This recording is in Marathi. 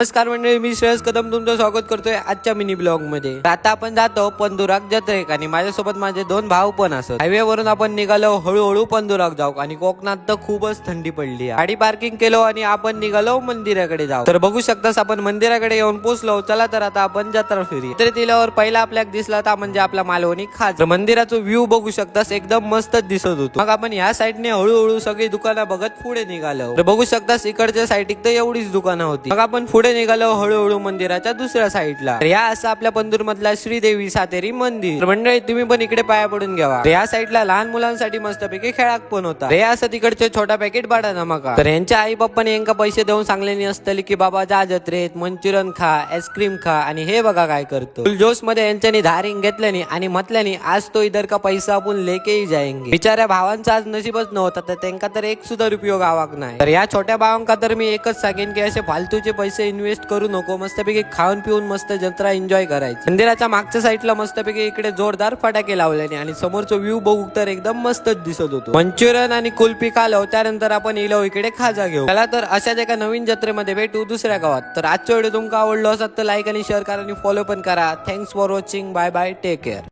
नमस्कार मंडळी मी श्रेयस कदम तुमचं स्वागत करतोय आजच्या मिनी ब्लॉगमध्ये. आता आपण जातो पंधुराक जत्रेक आणि माझ्यासोबत माझे दोन भाऊ पण असत. हायवे वरून आपण निघालो हळूहळू पंधुराग जाऊ आणि कोकणात तर खूपच थंडी पडली गाडी पार्किंग केलो आणि आपण निघालो मंदिराकडे जाऊ तर बघू शकतास आपण मंदिराकडे येऊन पोहोचलो चला तर आता आपण जत्रा फिरी. तर तिल्यावर पहिला आपल्याला दिसला तर म्हणजे आपला मालवणी खास तर मंदिराचं व्ह्यू बघू शकतास एकदम मस्तच दिसत होतो. मग आपण या साईडने हळूहळू सगळी दुकानं बघत पुढे निघालो. तर बघू शकतास इकडच्या साईडीक तर एवढीच दुकानं होती. मग आपण पुढे निघालो हळूहळू मंदिराच्या दुसऱ्या साईडला. तर या असं आपल्या पंदूर मधला श्रीदेवी सातेरी मंदिर. मंडळी तुम्ही पण इकडे पाया पडून घ्यावा तर या साईडला लहान मुलांसाठी मस्तपैकी खेळाक पण होता. रे असं तिकडचे छोटा पॅकेट बाडा नमाका तर यांच्या आई बाप्पाने यांका पैसे देऊन सांगलेली असतली की बाबा जा जत्रेत मंचुरियन खा आईस्क्रीम खा आणि हे बघा काय करतो. जोशमध्ये यांच्यानी धारिंग घेतल्यानी आणि म्हटल्यानी आज तो इधर का पैसा आपण लेके ही बिचाऱ्या भावांचा आज नशीबच नव्हता तर त्यांका तर एक सुद्धा उपयोग आवाक नाही. तर या छोट्या भावांका तर मी एकच सांगेन की असे फालतूचे पैसे इन्व्हेस्ट करू नको मस्तपैकी खाऊन पिऊन मस्त जत्रा एन्जॉय करायची. मंदिराच्या मागच्या साईडला मस्तपैकी इकडे जोरदार फटाके लावल्याने आणि समोरचं व्ह्यू बघू तर एकदम मस्तच दिसत होतो. मंचुरियन आणि कुल्फी खालो त्यानंतर आपण इलो इकडे खाजा घेऊ. त्याला तर अशाच एका नवीन जत्रेमध्ये भेटू दुसऱ्या गावात. तर आजचा व्हिडिओ तुमका आवडलो असत तर लाईक आणि शेअर करा आणि फॉलो पण करा. Thanks for watching bye bye take care